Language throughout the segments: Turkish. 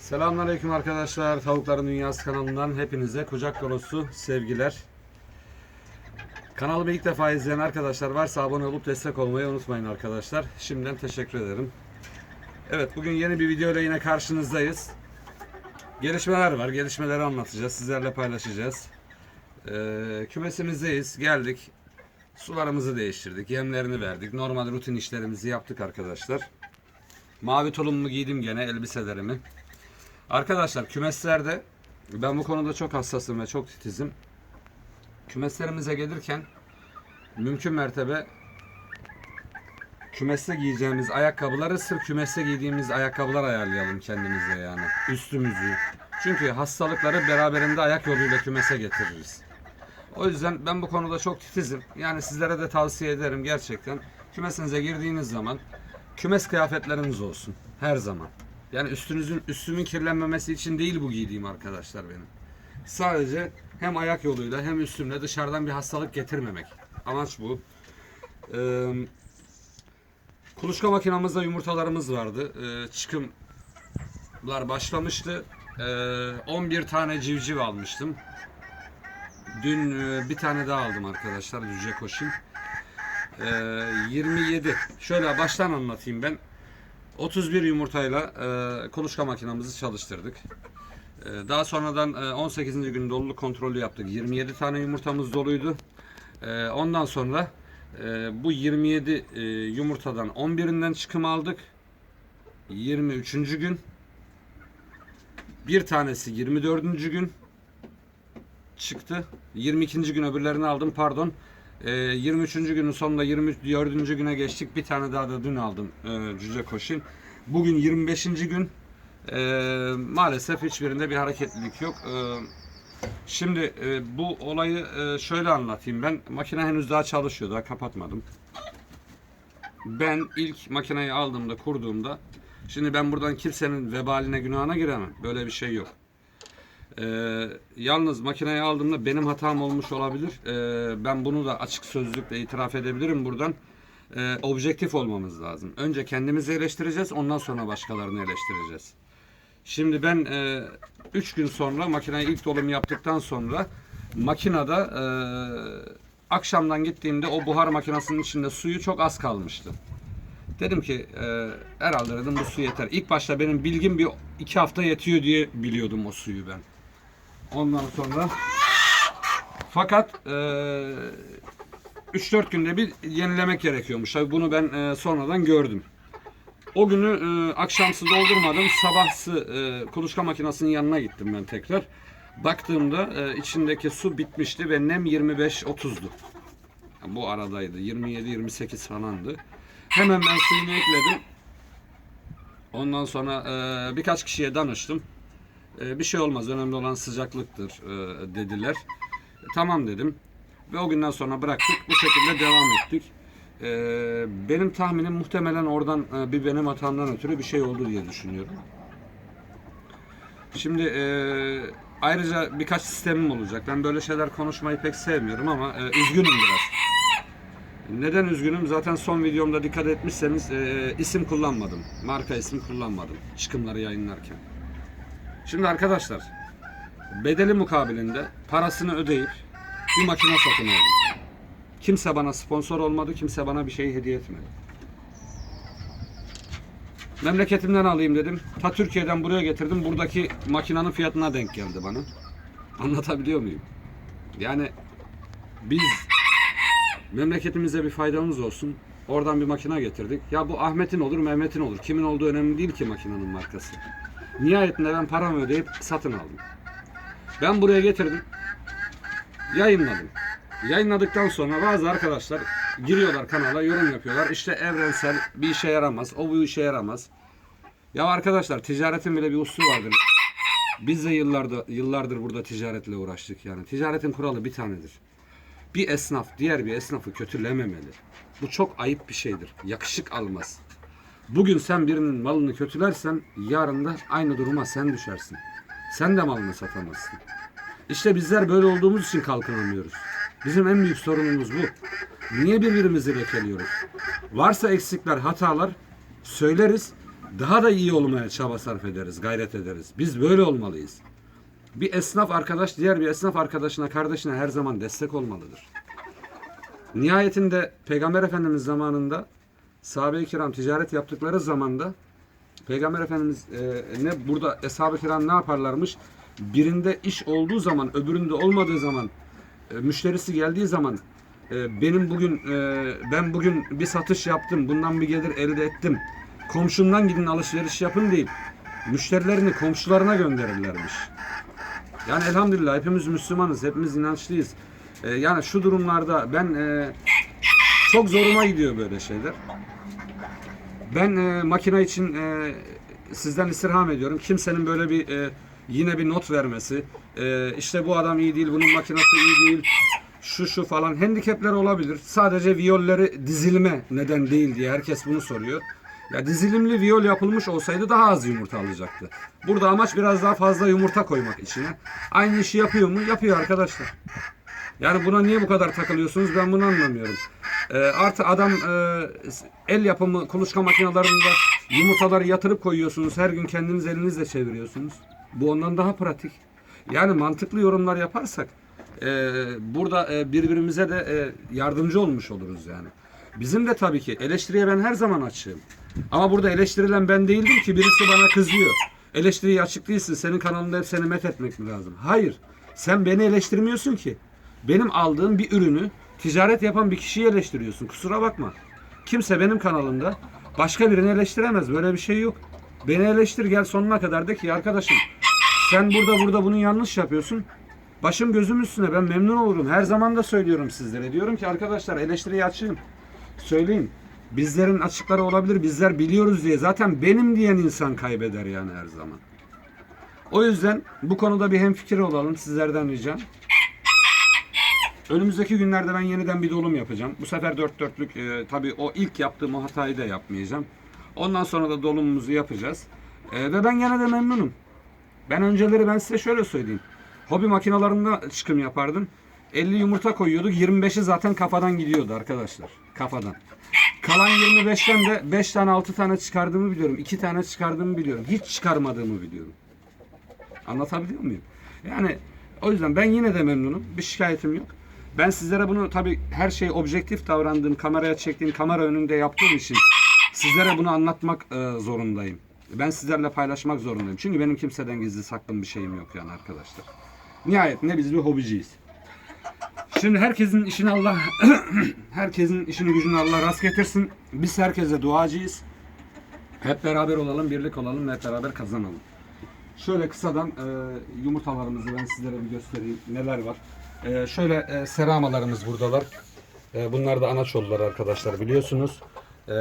Selamünaleyküm arkadaşlar. Tavukların Dünyası kanalından hepinize kucak dolusu sevgiler. Kanalımı ilk defa izleyen arkadaşlar varsa abone olup destek olmayı unutmayın arkadaşlar. Şimdiden teşekkür ederim. Evet bugün yeni bir video ile yine karşınızdayız. Gelişmeler var. Gelişmeleri anlatacağız. Sizlerle paylaşacağız. Ee, kümesimizdeyiz. Geldik. Sularımızı değiştirdik. Yemlerini verdik. Normal rutin işlerimizi yaptık arkadaşlar. Mavi tulumumu giydim gene elbiselerimi. Arkadaşlar kümeslerde ben bu konuda çok hassasım ve çok titizim. Kümeslerimize gelirken mümkün mertebe kümeste giyeceğimiz ayakkabıları sırf kümeste giydiğimiz ayakkabılar ayarlayalım kendimize yani. Üstümüzü. Çünkü hastalıkları beraberinde ayak yoluyla kümese getiririz. O yüzden ben bu konuda çok titizim. Yani sizlere de tavsiye ederim gerçekten. Kümesinize girdiğiniz zaman kümes kıyafetleriniz olsun. Her zaman. Yani üstünüzün üstümün kirlenmemesi için değil bu giydiğim arkadaşlar benim. Sadece hem ayak yoluyla hem üstümle dışarıdan bir hastalık getirmemek. Amaç bu. Ee, kuluçka makinamızda yumurtalarımız vardı. Ee, çıkımlar başlamıştı. Ee, 11 tane civciv almıştım. Dün e, bir tane daha aldım arkadaşlar Düzce Koşin. Ee, 27. Şöyle baştan anlatayım ben. 31 yumurtayla e, kuluçka makinamızı çalıştırdık. E, daha sonradan e, 18. gün doluluk kontrolü yaptık. 27 tane yumurtamız doluydu. E, ondan sonra e, bu 27 e, yumurtadan 11'inden çıkım aldık. 23. gün bir tanesi 24. gün çıktı. 22. gün öbürlerini aldım pardon. Ee, 23. günün sonunda 24. güne geçtik. Bir tane daha da dün aldım e, cüce koşun. Bugün 25. gün. Ee, maalesef hiçbirinde bir hareketlilik yok. Ee, şimdi e, bu olayı e, şöyle anlatayım. Ben makine henüz daha çalışıyor. Daha kapatmadım. Ben ilk makineyi aldığımda, kurduğumda Şimdi ben buradan kimsenin vebaline, günahına giremem. Böyle bir şey yok. Ee, yalnız makineyi aldığımda benim hatam olmuş olabilir. Ee, ben bunu da açık sözlükle itiraf edebilirim buradan. Ee, objektif olmamız lazım. Önce kendimizi eleştireceğiz, ondan sonra başkalarını eleştireceğiz. Şimdi ben 3 gün sonra makineyi ilk dolum yaptıktan sonra makinede e, akşamdan gittiğimde o buhar makinesinin içinde suyu çok az kalmıştı. Dedim ki e, herhalde dedim bu su yeter. İlk başta benim bilgim bir iki hafta yetiyor diye biliyordum o suyu ben. Ondan sonra fakat e, 3-4 günde bir yenilemek gerekiyormuş. Tabii bunu ben e, sonradan gördüm. O günü e, akşamsı doldurmadım. Sabahsı e, kuluçka makinesinin yanına gittim ben tekrar. Baktığımda e, içindeki su bitmişti ve nem 25-30'du. Bu aradaydı. 27-28 falandı. Hemen ben suyunu ekledim. Ondan sonra e, birkaç kişiye danıştım. E, bir şey olmaz. Önemli olan sıcaklıktır e, dediler. Tamam dedim. Ve o günden sonra bıraktık. Bu şekilde devam ettik. E, benim tahminim muhtemelen oradan e, bir benim hatamdan ötürü bir şey oldu diye düşünüyorum. Şimdi e, ayrıca birkaç sistemim olacak. Ben böyle şeyler konuşmayı pek sevmiyorum ama üzgünüm biraz. Neden üzgünüm? Zaten son videomda dikkat etmişseniz e, isim kullanmadım. Marka ismi kullanmadım. Çıkımları yayınlarken. Şimdi arkadaşlar bedeli mukabilinde parasını ödeyip bir makine satın aldım. Kimse bana sponsor olmadı. Kimse bana bir şey hediye etmedi. Memleketimden alayım dedim. Ta Türkiye'den buraya getirdim. Buradaki makinenin fiyatına denk geldi bana. Anlatabiliyor muyum? Yani biz memleketimize bir faydamız olsun. Oradan bir makine getirdik. Ya bu Ahmet'in olur, Mehmet'in olur. Kimin olduğu önemli değil ki makinenin markası. Nihayetinde ben paramı ödeyip satın aldım. Ben buraya getirdim. Yayınladım. Yayınladıktan sonra bazı arkadaşlar giriyorlar kanala, yorum yapıyorlar. İşte evrensel bir işe yaramaz, o bu işe yaramaz. Ya arkadaşlar ticaretin bile bir uslu vardır. Biz de yıllarda, yıllardır burada ticaretle uğraştık yani. Ticaretin kuralı bir tanedir. Bir esnaf diğer bir esnafı kötülememeli. Bu çok ayıp bir şeydir. Yakışık almaz. Bugün sen birinin malını kötülersen yarın da aynı duruma sen düşersin. Sen de malını satamazsın. İşte bizler böyle olduğumuz için kalkınamıyoruz. Bizim en büyük sorunumuz bu. Niye birbirimizi lekeliyoruz? Varsa eksikler, hatalar söyleriz. daha da iyi olmaya çaba sarf ederiz, gayret ederiz. Biz böyle olmalıyız. Bir esnaf arkadaş diğer bir esnaf arkadaşına, kardeşine her zaman destek olmalıdır. Nihayetinde Peygamber Efendimiz zamanında sahabe-i kiram ticaret yaptıkları zamanda Peygamber Efendimiz e, ne burada eshab-ı kiram ne yaparlarmış? Birinde iş olduğu zaman, öbüründe olmadığı zaman, e, müşterisi geldiği zaman e, benim bugün e, ben bugün bir satış yaptım, bundan bir gelir elde ettim. Komşumdan gidin alışveriş yapın deyip müşterilerini komşularına gönderirlermiş. Yani elhamdülillah hepimiz Müslümanız, hepimiz inançlıyız. E, yani şu durumlarda ben e, çok zoruma gidiyor böyle şeyler. Ben e, makine için e, sizden istirham ediyorum. Kimsenin böyle bir e, yine bir not vermesi, e, işte bu adam iyi değil, bunun makinesi iyi değil, şu şu falan handikapler olabilir. Sadece viyolleri dizilme neden değil diye herkes bunu soruyor. Ya dizilimli viyol yapılmış olsaydı daha az yumurta alacaktı. Burada amaç biraz daha fazla yumurta koymak içine. Aynı işi yapıyor mu? Yapıyor arkadaşlar. Yani buna niye bu kadar takılıyorsunuz ben bunu anlamıyorum. Ee, artı adam e, el yapımı kuluçka makinelerinde yumurtaları yatırıp koyuyorsunuz. Her gün kendiniz elinizle çeviriyorsunuz. Bu ondan daha pratik. Yani mantıklı yorumlar yaparsak e, burada e, birbirimize de e, yardımcı olmuş oluruz yani. Bizim de tabii ki eleştiriye ben her zaman açığım. Ama burada eleştirilen ben değildim ki birisi bana kızıyor. Eleştiriyi açık değilsin. Senin kanalında hep seni met etmek mi lazım? Hayır. Sen beni eleştirmiyorsun ki. Benim aldığım bir ürünü ticaret yapan bir kişiyi eleştiriyorsun. Kusura bakma. Kimse benim kanalımda başka birini eleştiremez. Böyle bir şey yok. Beni eleştir gel sonuna kadar de ki arkadaşım sen burada burada bunu yanlış yapıyorsun. Başım gözüm üstüne ben memnun olurum. Her zaman da söylüyorum sizlere. Diyorum ki arkadaşlar eleştiriyi açayım. Söyleyin. Bizlerin açıkları olabilir. Bizler biliyoruz diye. Zaten benim diyen insan kaybeder yani her zaman. O yüzden bu konuda bir hemfikir olalım sizlerden ricam. Önümüzdeki günlerde ben yeniden bir dolum yapacağım. Bu sefer dört dörtlük e, tabii o ilk yaptığım o hatayı da yapmayacağım. Ondan sonra da dolumumuzu yapacağız. E, ve ben gene de memnunum. Ben önceleri ben size şöyle söyleyeyim. Hobi makinalarında çıkım yapardım. 50 yumurta koyuyorduk. 25'i zaten kafadan gidiyordu arkadaşlar. Kafadan. Kalan 25'ten de 5 tane 6 tane çıkardığımı biliyorum. 2 tane çıkardığımı biliyorum. Hiç çıkarmadığımı biliyorum. Anlatabiliyor muyum? Yani o yüzden ben yine de memnunum. Bir şikayetim yok. Ben sizlere bunu tabii her şey objektif davrandığım, kameraya çektiğim, kamera önünde yaptığım için sizlere bunu anlatmak e, zorundayım. Ben sizlerle paylaşmak zorundayım. Çünkü benim kimseden gizli saklım bir şeyim yok yani arkadaşlar. Nihayetinde biz bir hobiciyiz. Şimdi herkesin işini Allah herkesin işini gücünü Allah rast getirsin. Biz herkese duacıyız. Hep beraber olalım, birlik olalım ve hep beraber kazanalım. Şöyle kısadan e, yumurtalarımızı ben sizlere bir göstereyim. Neler var. E, şöyle e, seramalarımız buradalar. E, bunlar da anaçollar arkadaşlar biliyorsunuz. E,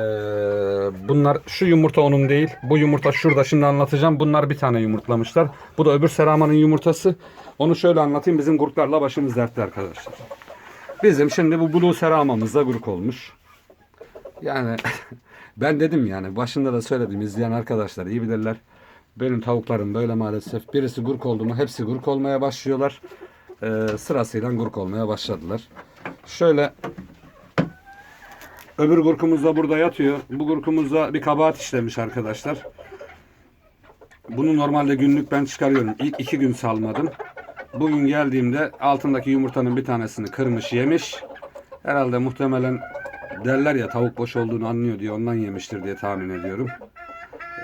bunlar şu yumurta onun değil. Bu yumurta şurada şimdi anlatacağım. Bunlar bir tane yumurtlamışlar. Bu da öbür seramanın yumurtası. Onu şöyle anlatayım. Bizim gruplarla başımız dertte arkadaşlar. Bizim şimdi bu blue seramamızda grup olmuş. Yani ben dedim yani başında da söyledim izleyen arkadaşlar iyi bilirler. Benim tavuklarım böyle maalesef. Birisi gurk oldu mu hepsi gurk olmaya başlıyorlar. Ee, sırasıyla gurk olmaya başladılar. Şöyle öbür gurkumuz da burada yatıyor. Bu gurkumuzda bir kabahat işlemiş arkadaşlar. Bunu normalde günlük ben çıkarıyorum. İlk iki gün salmadım. Bugün geldiğimde altındaki yumurtanın bir tanesini kırmış yemiş. Herhalde muhtemelen derler ya tavuk boş olduğunu anlıyor diye ondan yemiştir diye tahmin ediyorum.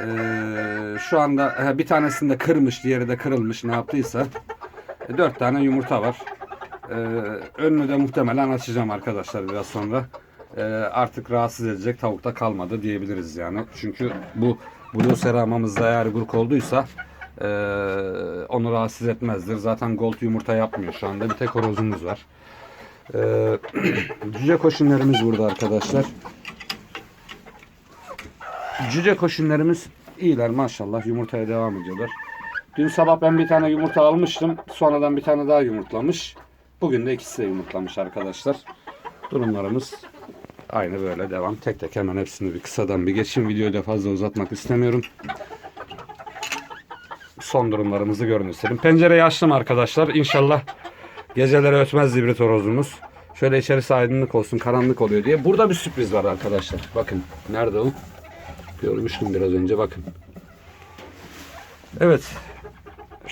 Ee, şu anda bir tanesini de kırmış, diğeri de kırılmış ne yaptıysa. E, dört tane yumurta var. Ee, önünü de muhtemelen açacağım arkadaşlar biraz sonra. Ee, artık rahatsız edecek tavukta kalmadı diyebiliriz yani. Çünkü bu blue seramamızda eğer gurk olduysa e, onu rahatsız etmezdir. Zaten gold yumurta yapmıyor şu anda. Bir tek horozumuz var. Ee, cüce koşunlarımız burada arkadaşlar. Cüce koşunlarımız iyiler maşallah yumurtaya devam ediyorlar. Dün sabah ben bir tane yumurta almıştım. Sonradan bir tane daha yumurtlamış. Bugün de ikisi de yumurtlamış arkadaşlar. Durumlarımız aynı böyle devam. Tek tek hemen hepsini bir kısadan bir geçeyim. Videoyu da fazla uzatmak istemiyorum. Son durumlarımızı görün istedim. Pencereyi açtım arkadaşlar. İnşallah geceleri ötmez zibrit horozumuz. Şöyle içerisi aydınlık olsun, karanlık oluyor diye. Burada bir sürpriz var arkadaşlar. Bakın nerede o? Görmüştüm biraz önce bakın. Evet.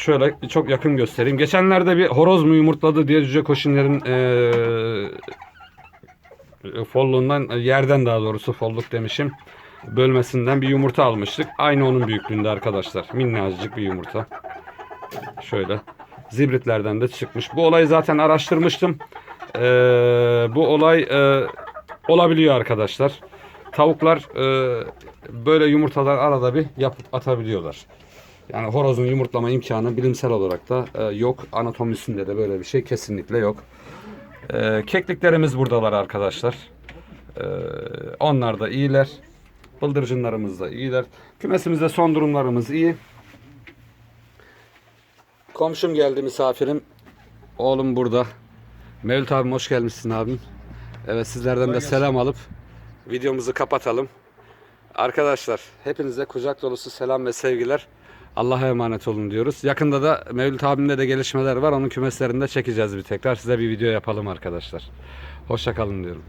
Şöyle çok yakın göstereyim. Geçenlerde bir horoz mu yumurtladı diye Cüce Koşinler'in eee folluğundan yerden daha doğrusu folluk demişim. Bölmesinden bir yumurta almıştık. Aynı onun büyüklüğünde arkadaşlar. Minnacık bir yumurta. Şöyle. Zibritlerden de çıkmış. Bu olayı zaten araştırmıştım. Eee, bu olay eee, olabiliyor arkadaşlar. Tavuklar eee, böyle yumurtalar arada bir yapıp atabiliyorlar. Yani horozun yumurtlama imkanı bilimsel olarak da e, yok. Anatomisinde de böyle bir şey kesinlikle yok. E, kekliklerimiz buradalar arkadaşlar. E, onlar da iyiler. Bıldırcınlarımız da iyiler. Kümesimizde son durumlarımız iyi. Komşum geldi misafirim. Oğlum burada. Mevlüt abim hoş gelmişsin abim. Evet sizlerden de selam alıp videomuzu kapatalım. Arkadaşlar hepinize kucak dolusu selam ve sevgiler. Allah'a emanet olun diyoruz. Yakında da Mevlüt abimde de gelişmeler var. Onun kümeslerinde çekeceğiz bir tekrar. Size bir video yapalım arkadaşlar. Hoşça kalın diyorum.